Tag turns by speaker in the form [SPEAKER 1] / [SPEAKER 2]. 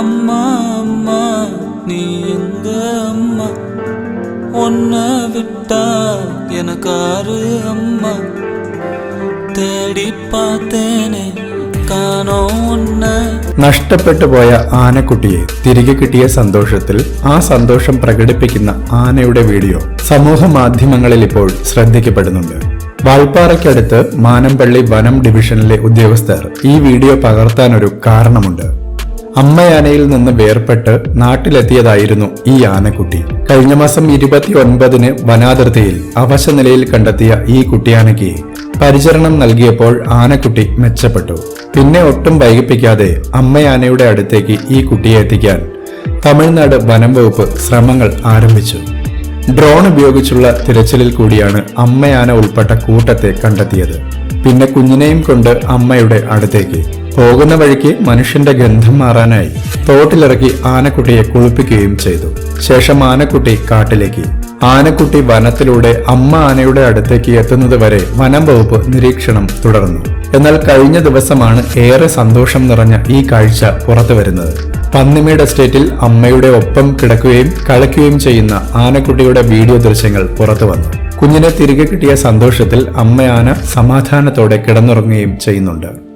[SPEAKER 1] அம்மா அம்மா நீ எங்க அம்மா உன்னை விட்டா எனக்காரு அம்மா தேடி பார்த்தேனே காணோம் உன்னை
[SPEAKER 2] നഷ്ടപ്പെട്ടു പോയ ആനക്കുട്ടിയെ തിരികെ കിട്ടിയ സന്തോഷത്തിൽ ആ സന്തോഷം പ്രകടിപ്പിക്കുന്ന ആനയുടെ വീഡിയോ സമൂഹ മാധ്യമങ്ങളിൽ ഇപ്പോൾ ശ്രദ്ധിക്കപ്പെടുന്നുണ്ട് വാൾപ്പാറയ്ക്കടുത്ത് മാനമ്പള്ളി വനം ഡിവിഷനിലെ ഉദ്യോഗസ്ഥർ ഈ വീഡിയോ പകർത്താനൊരു കാരണമുണ്ട് അമ്മയാനയിൽ നിന്ന് വേർപെട്ട് നാട്ടിലെത്തിയതായിരുന്നു ഈ ആനക്കുട്ടി. കഴിഞ്ഞ മാസം ഇരുപത്തി ഒൻപതിന് വനാതിർത്തിയിൽ അവശനിലയിൽ കണ്ടെത്തിയ ഈ കുട്ടിയാനയ്ക്ക് പരിചരണം നൽകിയപ്പോൾ ആനക്കുട്ടി മെച്ചപ്പെട്ടു. പിന്നെ ഒട്ടും വൈകിപ്പിക്കാതെ അമ്മയാനയുടെ അടുത്തേക്ക് ഈ കുട്ടിയെ എത്തിക്കാൻ തമിഴ്നാട് വനം വകുപ്പ് ശ്രമങ്ങൾ ആരംഭിച്ചു. ഡ്രോൺ ഉപയോഗിച്ചുള്ള തിരച്ചിലിൽ കൂടിയാണ് അമ്മയാന ഉൾപ്പെട്ട കൂട്ടത്തെ കണ്ടെത്തിയത്. പിന്നെ കുഞ്ഞിനെയും കൊണ്ട് അമ്മയുടെ അടുത്തേക്ക് പോകുന്ന വഴിക്ക് മനുഷ്യന്റെ ഗന്ധം മാറാനായി തോട്ടിലിറക്കി ആനക്കുട്ടിയെ കുളിപ്പിക്കുകയും ചെയ്തു. ശേഷം ആനക്കുട്ടി കാട്ടിലേക്ക്. ആനക്കുട്ടി വനത്തിലൂടെ അമ്മ ആനയുടെ അടുത്തേക്ക് എത്തുന്നത് വരെ വനം വകുപ്പ് നിരീക്ഷണം തുടർന്നു. എന്നാൽ കഴിഞ്ഞ ദിവസമാണ് ഏറെ സന്തോഷം നിറഞ്ഞ ഈ കാഴ്ച പുറത്തു വരുന്നത്. പന്നിമയുടെ സ്റ്റേറ്റിൽ അമ്മയുടെ ഒപ്പം കിടക്കുകയും കളിക്കുകയും ചെയ്യുന്ന ആനക്കുട്ടിയുടെ വീഡിയോ ദൃശ്യങ്ങൾ പുറത്തു വന്നു. കുഞ്ഞിനെ തിരികെ കിട്ടിയ സന്തോഷത്തിൽ അമ്മയാന സമാധാനത്തോടെ കിടന്നുറങ്ങുകയും ചെയ്യുന്നുണ്ട്.